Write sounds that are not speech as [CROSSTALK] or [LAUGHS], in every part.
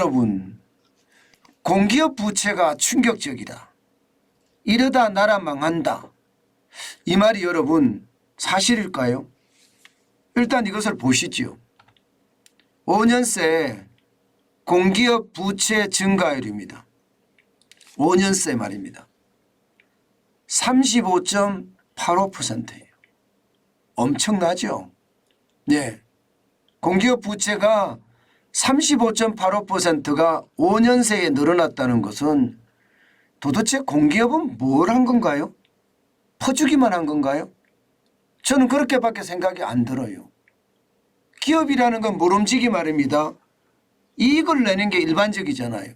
여러분 공기업 부채가 충격적이다. 이러다 나라 망한다. 이 말이 여러분 사실일까요? 일단 이것을 보시지요. 5년새 공기업 부채 증가율입니다. 5년새 말입니다. 35.85%예요. 엄청나죠? 네. 공기업 부채가 35.85%가 5년 새에 늘어났다는 것은 도대체 공기업은 뭘 한 건가요? 퍼주기만 한 건가요? 저는 그렇게밖에 생각이 안 들어요. 기업이라는 건 모름지기 말입니다. 이익을 내는 게 일반적이잖아요.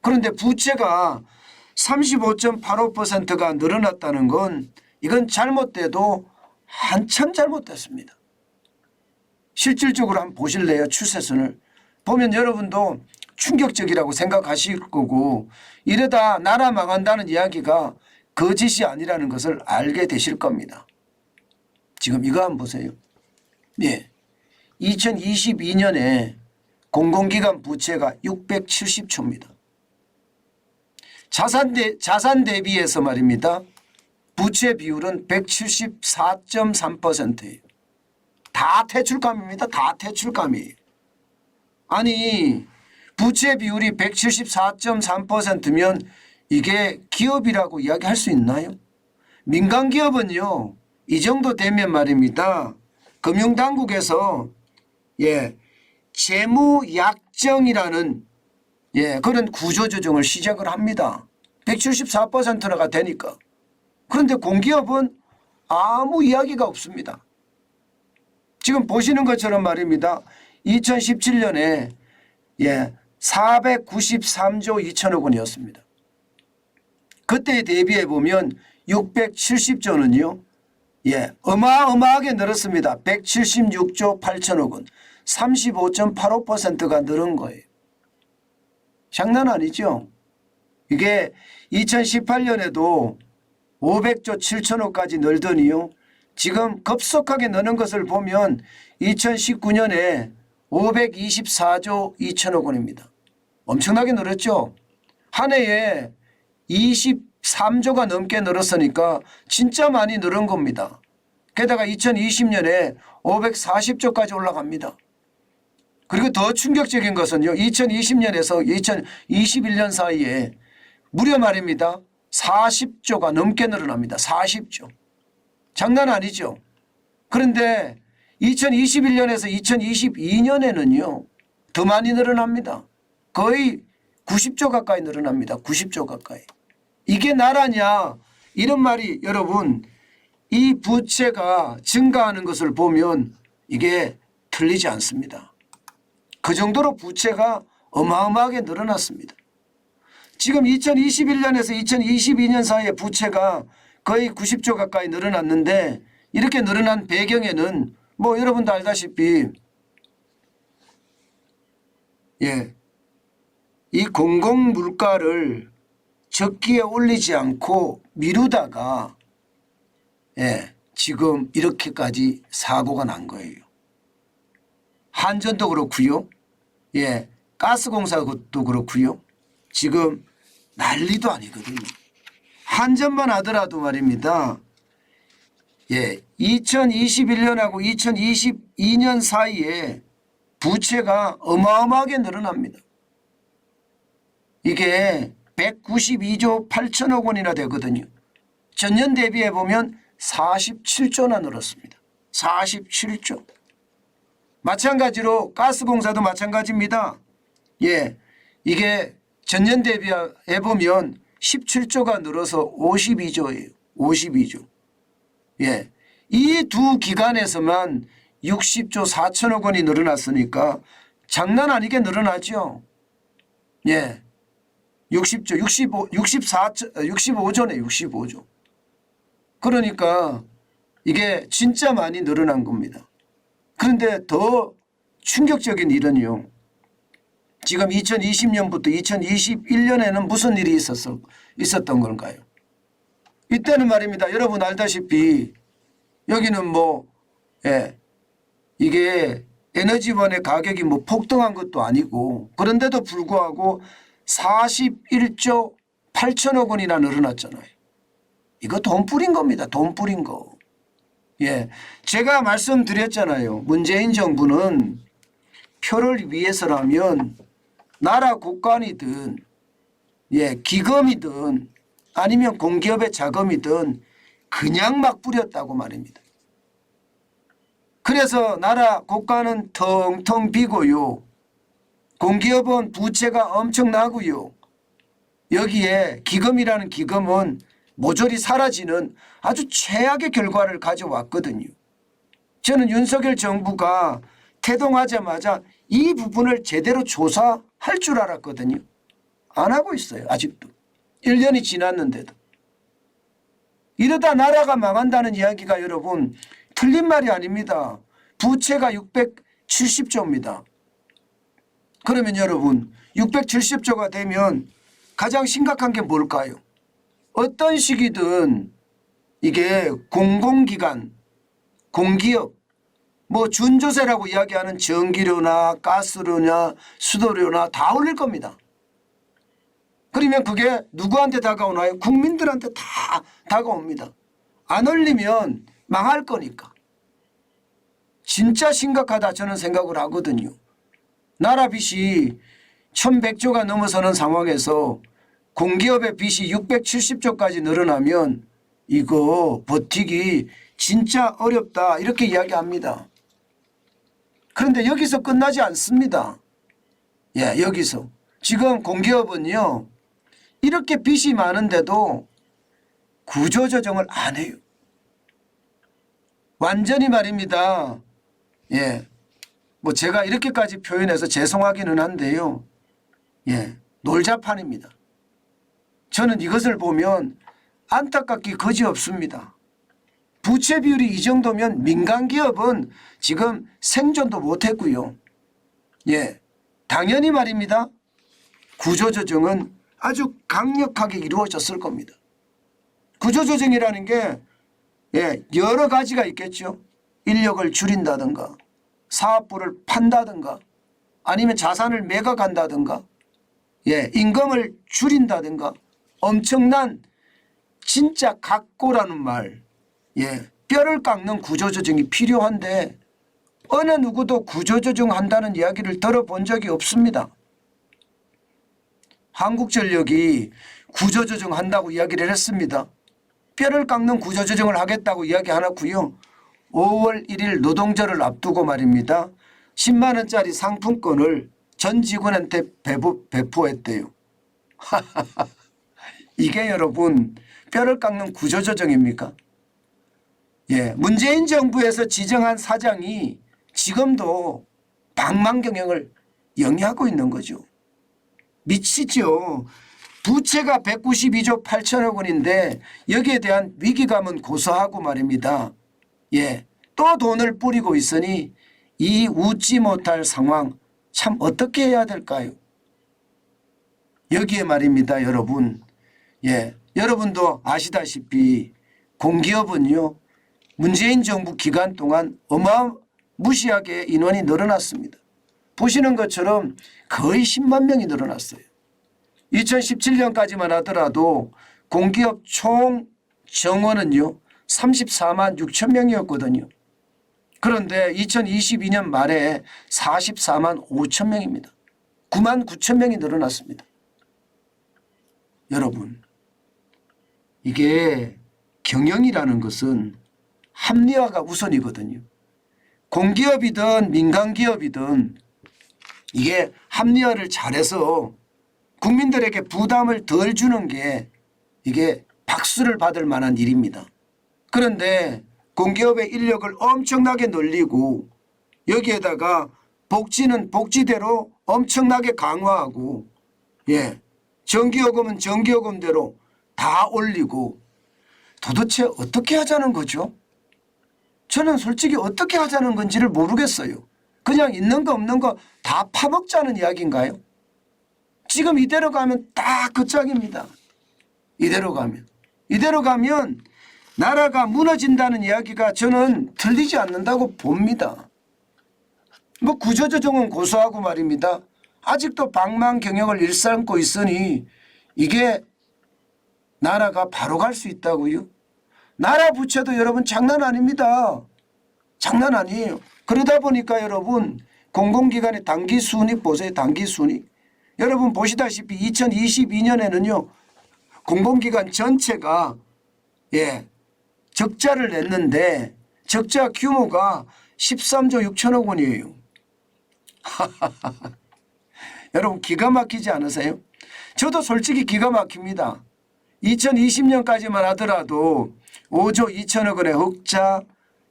그런데 부채가 35.85%가 늘어났다는 건 이건 잘못돼도 한참 잘못됐습니다. 실질적으로 한번 보실래요? 추세선을. 보면 여러분도 충격적이라고 생각하실 거고 이러다 나라 망한다는 이야기가 거짓이 아니라는 것을 알게 되실 겁니다. 지금 이거 한번 보세요. 예. 2022년에 공공기관 부채가 670조입니다. 자산 대 자산 대비해서 말입니다. 부채 비율은 174.3%예요. 다 퇴출감입니다. 다 퇴출감이에요. 아니 부채 비율이 174.3%면 이게 기업이라고 이야기할 수 있나요? 민간 기업은요. 이 정도 되면 말입니다. 금융당국에서 예 재무 약정이라는 예 그런 구조조정을 시작을 합니다. 174%가 되니까. 그런데 공기업은 아무 이야기가 없습니다. 지금 보시는 것처럼 말입니다. 2017년에 예 493조 2천억 원이었습니다. 그때에 대비해 보면 670조 는요. 예, 어마어마하게 늘었습니다. 176조 8천억 원. 35.85%가 늘은 거예요. 장난 아니죠? 이게 2018년에도 500조 7천억까지 늘더니요. 지금 급속하게 느는 것을 보면 2019년에 524조 2천억 원입니다. 엄청나게 늘었죠. 한 해에 23조가 넘게 늘었으니까 진짜 많이 늘은 겁니다. 게다가 2020년에 540조까지 올라갑니다. 그리고 더 충격적인 것은요. 2020년에서 2021년 사이에 무려 말입니다. 40조가 넘게 늘어납니다. 40조. 장난 아니죠. 그런데 2021년에서 2022년에는요. 더 많이 늘어납니다. 거의 90조 가까이 늘어납니다. 90조 가까이. 이게 나라냐 이런 말이 여러분 이 부채가 증가하는 것을 보면 이게 틀리지 않습니다. 그 정도로 부채가 어마어마하게 늘어났습니다. 지금 2021년에서 2022년 사이에 부채가 거의 90조 가까이 늘어났는데 이렇게 늘어난 배경에는 뭐 여러분도 알다시피 예. 이 공공 물가를 적기에 올리지 않고 미루다가 예, 지금 이렇게까지 사고가 난 거예요. 한전도 그렇고요. 예, 가스공사도 그렇고요. 지금 난리도 아니거든요. 한전만 하더라도 말입니다. 예, 2021년하고 2022년 사이에 부채가 어마어마하게 늘어납니다. 이게 192조 8천억 원이나 되거든요. 전년 대비해 보면 47조나 늘었습니다. 47조. 마찬가지로 가스공사도 마찬가지입니다. 예, 이게 전년 대비해 보면 17조가 늘어서 52조예요. 52조. 예, 이 두 기관에서만 60조 4천억 원이 늘어났으니까 장난 아니게 늘어나죠. 예. 60조, 65, 64, 65조네, 65조. 그러니까 이게 진짜 많이 늘어난 겁니다. 그런데 더 충격적인 일은요. 지금 2020년부터 2021년에는 무슨 일이 있었어, 있었던 건가요? 이때는 말입니다. 여러분 알다시피 여기는 뭐, 예, 이게 에너지원의 가격이 뭐 폭등한 것도 아니고 그런데도 불구하고 41조 8천억 원이나 늘어났잖아요. 이거 돈 뿌린 겁니다. 돈 뿌린 거. 예. 제가 말씀드렸잖아요. 문재인 정부는 표를 위해서라면 나라 국간이든 예, 기금이든 아니면 공기업의 자금이든 그냥 막 뿌렸다고 말입니다. 그래서 나라 국가는 텅텅 비고요. 공기업은 부채가 엄청나고요. 여기에 기금이라는 기금은 모조리 사라지는 아주 최악의 결과를 가져왔거든요. 저는 윤석열 정부가 태동하자마자 이 부분을 제대로 조사할 줄 알았거든요. 안 하고 있어요. 아직도. 1년이 지났는데도. 이러다 나라가 망한다는 이야기가 여러분 틀린 말이 아닙니다. 부채가 670조입니다. 그러면 여러분 670조가 되면 가장 심각한 게 뭘까요? 어떤 시기든 이게 공공기관, 공기업, 뭐 준조세라고 이야기하는 전기료나 가스료나 수도료나 다 올릴 겁니다. 그러면 그게 누구한테 다가오나요? 국민들한테 다 다가옵니다. 안 올리면 망할 거니까. 진짜 심각하다 저는 생각을 하거든요. 나라 빚이 1100조가 넘어서는 상황에서 공기업의 빚이 670조까지 늘어나면 이거 버티기 진짜 어렵다 이렇게 이야기합니다. 그런데 여기서 끝나지 않습니다. 예, 여기서. 지금 공기업은요, 이렇게 빚이 많은데도 구조조정을 안 해요. 완전히 말입니다. 예. 뭐 제가 이렇게까지 표현해서 죄송하기는 한데요. 예. 놀자판입니다. 저는 이것을 보면 안타깝기 거지 없습니다. 부채 비율이 이 정도면 민간 기업은 지금 생존도 못했고요. 예, 당연히 말입니다. 구조조정은 아주 강력하게 이루어졌을 겁니다. 구조조정이라는 게 예, 여러 가지가 있겠죠. 인력을 줄인다든가 사업부를 판다든가 아니면 자산을 매각한다든가 예, 임금을 줄인다든가 엄청난 진짜 각고라는 말 예, 뼈를 깎는 구조조정이 필요한데 어느 누구도 구조조정 한다는 이야기를 들어본 적이 없습니다. 한국전력이 구조조정 한다고 이야기를 했습니다. 뼈를 깎는 구조조정을 하겠다고 이야기 하놨고요. 5월 1일 노동절을 앞두고 말입니다. 10만 원짜리 상품권을 전 직원한테 배부, 배포했대요. [LAUGHS] 이게 여러분 뼈를 깎는 구조조정입니까? 예, 문재인 정부에서 지정한 사장이 지금도 방망 경영을 영위하고 있는 거죠. 미치죠. 부채가 192조 8천억 원인데 여기에 대한 위기감은 고소하고 말입니다. 예, 또 돈을 뿌리고 있으니 이 웃지 못할 상황 참 어떻게 해야 될까요? 여기에 말입니다, 여러분. 예, 여러분도 아시다시피 공기업은요 문재인 정부 기간 동안 어마무시하게 인원이 늘어났습니다. 보시는 것처럼 거의 10만 명이 늘어났어요. 2017년까지만 하더라도 공기업 총 정원은요 34만 6천 명이었거든요. 그런데 2022년 말에 44만 5천 명입니다. 9만 9천 명이 늘어났습니다. 여러분, 이게 경영이라는 것은 합리화가 우선이거든요. 공기업이든 민간기업이든 이게 합리화를 잘해서 국민들에게 부담을 덜 주는 게 이게 박수를 받을 만한 일입니다. 그런데 공기업의 인력을 엄청나게 늘리고 여기에다가 복지는 복지대로 엄청나게 강화하고 예 전기요금은 전기요금대로 다 올리고 도대체 어떻게 하자는 거죠? 저는 솔직히 어떻게 하자는 건지를 모르겠어요. 그냥 있는 거 없는 거 다 파먹자는 이야기인가요? 지금 이대로 가면 딱그 짝입니다. 이대로 가면. 이대로 가면 나라가 무너진다는 이야기가 저는 틀리지 않는다고 봅니다. 뭐 구조조정은 고소하고 말입니다. 아직도 방만 경영을 일삼고 있으니 이게 나라가 바로 갈 수 있다고요? 나라 부채도 여러분 장난 아닙니다. 장난 아니에요. 그러다 보니까 여러분 공공기관의 단기 순익 보세요. 단기 순익. 여러분 보시다시피 2022년에는요. 공공기관 전체가 예 적자를 냈는데 적자 규모가 13조 6천억 원이에요. [LAUGHS] 여러분 기가 막히지 않으세요? 저도 솔직히 기가 막힙니다. 2020년까지만 하더라도 5조 2천억 원의 흑자,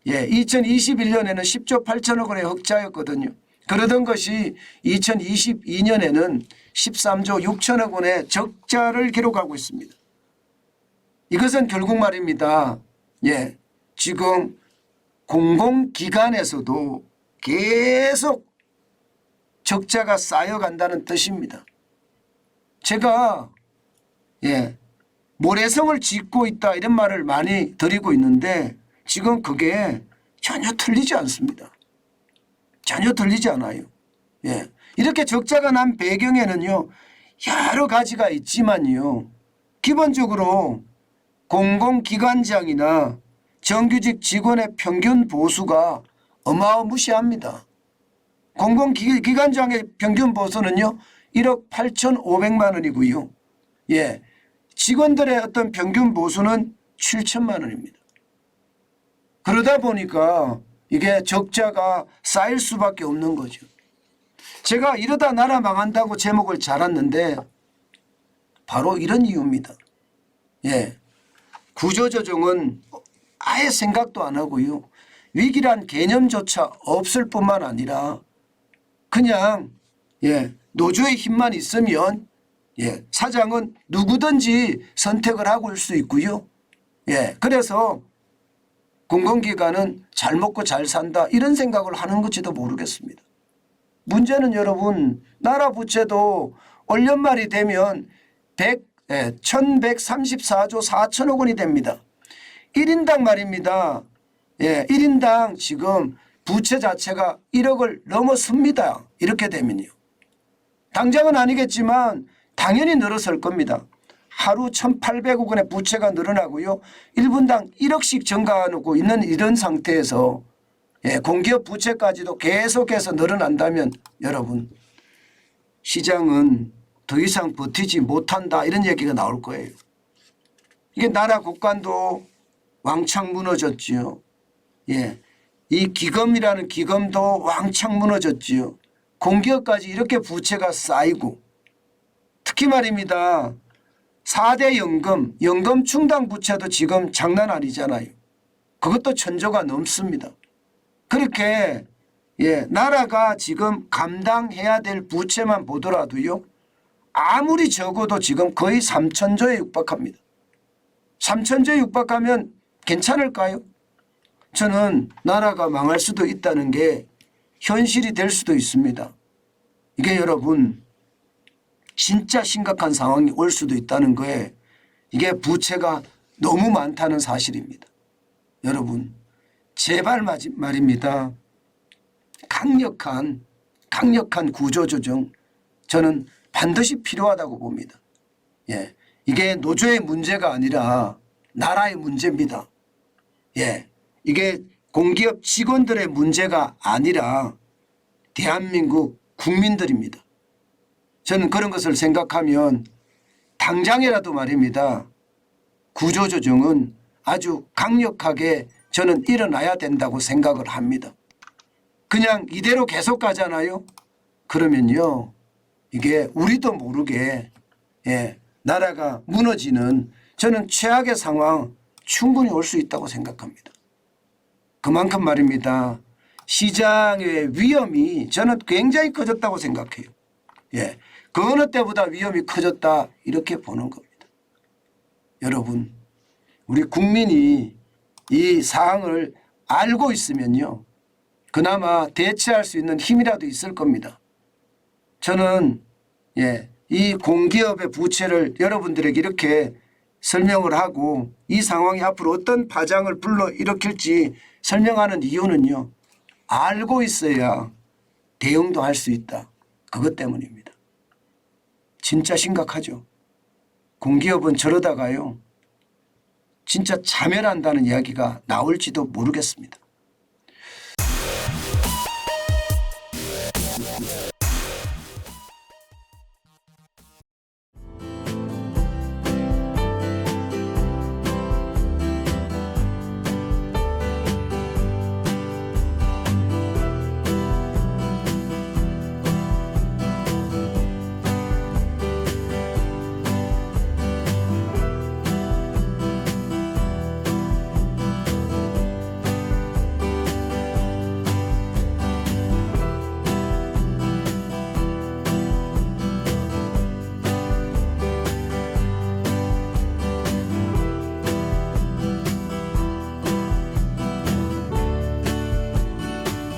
예, 2021년에는 10조 8천억 원의 흑자였거든요. 그러던 것이 2022년에는 13조 6천억 원의 적자를 기록하고 있습니다. 이것은 결국 말입니다. 예, 지금 공공기관에서도 계속 적자가 쌓여간다는 뜻입니다. 제가 예 모래성을 짓고 있다 이런 말을 많이 드리고 있는데 지금 그게 전혀 틀리지 않습니다. 전혀 틀리지 않아요. 예 이렇게 적자가 난 배경에는요 여러 가지가 있지만요 기본적으로 공공기관장이나 정규직 직원의 평균 보수가 어마어무시합니다. 공공기관장의 평균 보수는요 1억 8,500만 원이고요. 예, 직원들의 어떤 평균 보수는 7천만 원입니다. 그러다 보니까 이게 적자가 쌓일 수밖에 없는 거죠. 제가 이러다 나라 망한다고 제목을 달았는데 바로 이런 이유입니다. 예, 구조조정은 아예 생각도 안 하고요. 위기란 개념조차 없을 뿐만 아니라 그냥 예 노조의 힘만 있으면 예 사장은 누구든지 선택을 하고 올 수 있고요. 예 그래서 공공기관은 잘 먹고 잘 산다 이런 생각을 하는 건지도 모르겠습니다. 문제는 여러분 나라 부채도 올 연말이 되면 100, 예, 1134조 4천억 원이 됩니다. 1인당 말입니다. 예, 1인당 지금 부채 자체가 1억을 넘어섭니다. 이렇게 되면요. 당장은 아니겠지만 당연히 늘어설 겁니다. 하루 1,800억 원의 부채가 늘어나고요. 1분당 1억씩 증가하고 있는 이런 상태에서 예, 공기업 부채까지도 계속해서 늘어난다면 여러분 시장은 더 이상 버티지 못한다 이런 얘기가 나올 거예요. 이게 나라 국간도 왕창 무너졌지요. 예. 이 기금이라는 기금도 왕창 무너졌지요. 공기업까지 이렇게 부채가 쌓이고 특히 말입니다. 4대 연금, 연금 충당 부채도 지금 장난 아니잖아요. 그것도 천조가 넘습니다. 그렇게 예, 나라가 지금 감당해야 될 부채만 보더라도요. 아무리 적어도 지금 거의 3천조에 육박합니다. 3천조에 육박하면 괜찮을까요? 저는 나라가 망할 수도 있다는 게 현실이 될 수도 있습니다. 이게 여러분 진짜 심각한 상황이 올 수도 있다는 거에 이게 부채가 너무 많다는 사실입니다. 여러분 제발 말입니다. 강력한 강력한 구조조정 저는 반드시 필요하다고 봅니다. 예, 이게 노조의 문제가 아니라 나라의 문제입니다. 예, 이게 공기업 직원들의 문제가 아니라 대한민국 국민들입니다. 저는 그런 것을 생각하면 당장이라도 말입니다. 구조조정은 아주 강력하게 저는 일어나야 된다고 생각을 합니다. 그냥 이대로 계속 가잖아요. 그러면요. 이게 우리도 모르게 예, 나라가 무너지는 저는 최악의 상황 충분히 올 수 있다고 생각합니다. 그만큼 말입니다. 시장의 위험이 저는 굉장히 커졌다고 생각해요. 예. 그 어느 때보다 위험이 커졌다 이렇게 보는 겁니다. 여러분, 우리 국민이 이 사항을 알고 있으면요. 그나마 대체할 수 있는 힘이라도 있을 겁니다. 저는 예, 이 공기업의 부채를 여러분들에게 이렇게 설명을 하고 이 상황이 앞으로 어떤 파장을 불러 일으킬지 설명하는 이유는요. 알고 있어야 대응도 할 수 있다. 그것 때문입니다. 진짜 심각하죠. 공기업은 저러다가요. 진짜 자멸한다는 이야기가 나올지도 모르겠습니다.